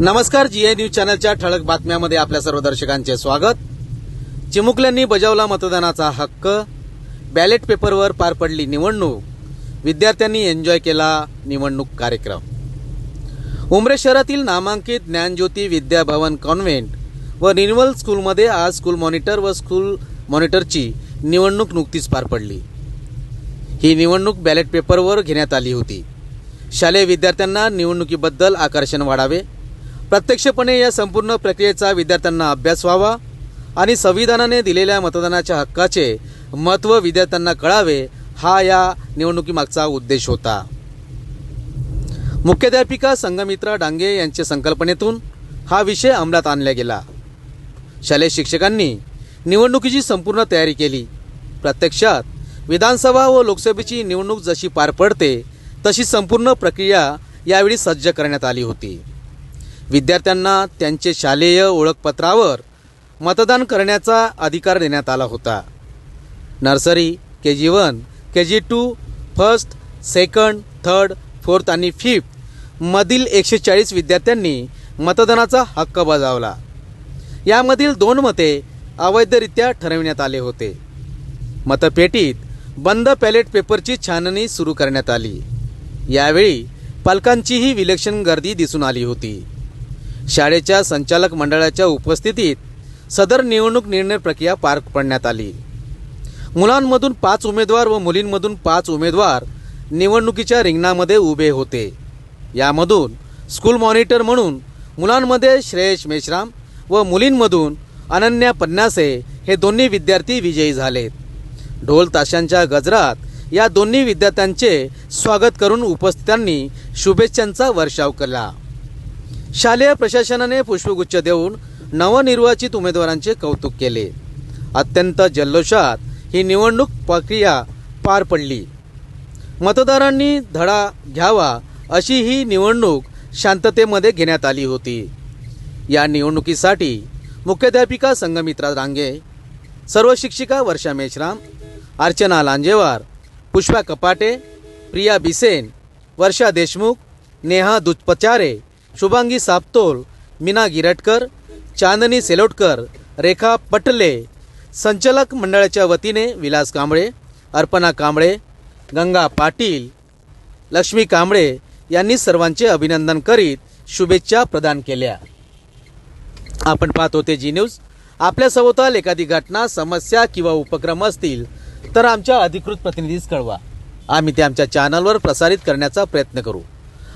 नमस्कार GI news चॅनलच्या ठळक बातम्यामध्ये आपल्या सर्व दर्शकांचे स्वागत. चिमुकल्यांनी बजावला मतदानाचा हक्क. बॅलेट पेपरवर पार पडली निवडणूक. विद्यार्थ्यांनी एन्जॉय केला निवडणूक कार्यक्रम. उमरे शहरातील नामांकित ज्ञानज्योती विद्याभवन कॉन्व्हेंट व रिन्युअल स्कूलमध्ये आज स्कूल मॉनिटर व स्कूल मॉनिटरची निवडणूक नुकतीच पार पडली. ही निवडणूक बॅलेट पेपरवर घेण्यात आली होती. शालेय विद्यार्थ्यांना निवडणुकीबद्दल आकर्षण वाढावे प्रत्यक्षपणे या संपूर्ण प्रक्रियेचा विद्यार्थ्यांना अभ्यास व्हावा आणि संविधानाने दिलेल्या मतदानाच्या हक्काचे महत्त्व विद्यार्थ्यांना कळावे हा या निवडणुकीमागचा उद्देश होता. मुख्याध्यापिका संगमित्रा डांगे यांच्या संकल्पनेतून हा विषय अंमलात आणला गेला. शालेय शिक्षकांनी निवडणुकीची संपूर्ण तयारी केली. प्रत्यक्षात विधानसभा व लोकसभेची निवडणूक जशी पार पडते तशी संपूर्ण प्रक्रिया यावेळी सज्ज करण्यात आली होती. विद्यार्थ्यांना त्यांचे शालेय ओळखपत्रावर मतदान करण्याचा अधिकार देण्यात आला होता. Nursery K G one K G two first second third fourth आणि फिफ्थ मधील एकशे चाळीस विद्यार्थ्यांनी मतदानाचा हक्क बजावला. यामधील दोन मते अवैधरित्या ठरविण्यात आले होते. मतपेटीत बंद पॅलेट पेपरची छाननी सुरू करण्यात आली. यावेळी पालकांचीही विलक्षण गर्दी दिसून आली होती. शाळेच्या संचालक मंडळाच्या उपस्थितीत सदर निवडणूक निर्णय प्रक्रिया पार पडण्यात आली. मुलांमधून पाच उमेदवार व मुलींमधून पाच उमेदवार निवडणुकीच्या रिंगणामध्ये उभे होते. यामधून स्कूल मॉनिटर म्हणून मुलांमध्ये श्रेयश मेश्राम व मुलींमधून अनन्या पन्नासे हे दोन्ही विद्यार्थी विजयी झालेत. ढोल ताशांच्या गजरात या दोन्ही विद्यार्थ्यांचे स्वागत करून उपस्थितांनी शुभेच्छांचा वर्षाव केला. शालेय प्रशासनाने पुष्पगुच्छ देऊन नवनिर्वाचित उमेदवारांचे कौतुक केले. अत्यंत जल्लोषात ही निवडणूक प्रक्रिया पार पडली. मतदारांनी धडा घ्यावा अशी ही निवडणूक शांततेमध्ये घेण्यात आली होती. या निवडणुकीसाठी मुख्याध्यापिका संगमित्रा रांगे सर्व शिक्षिका वर्षा मेश्राम अर्चना लांजेवार पुष्पा कपाटे प्रिया बिसेन वर्षा देशमुख नेहा दुधपचारे शुभांगी सापतोल मीना गिरटकर चांदनी सेलोटकर रेखा पटले संचालक मंडळाच्या वतीने विलास कांबळे अर्पणा कांबळे गंगा पाटील लक्ष्मी कांबळे यांनी सर्वांचे अभिनंदन करीत शुभेच्छा प्रदान केल्या. आपण पाहत होते जी न्यूज. आपल्या सभोवताल एखादी घटना समस्या किंवा उपक्रम असतील तर आमच्या अधिकृत प्रतिनिधीस कळवा. आम्ही ते आमच्या चॅनलवर प्रसारित करण्याचा प्रयत्न करू.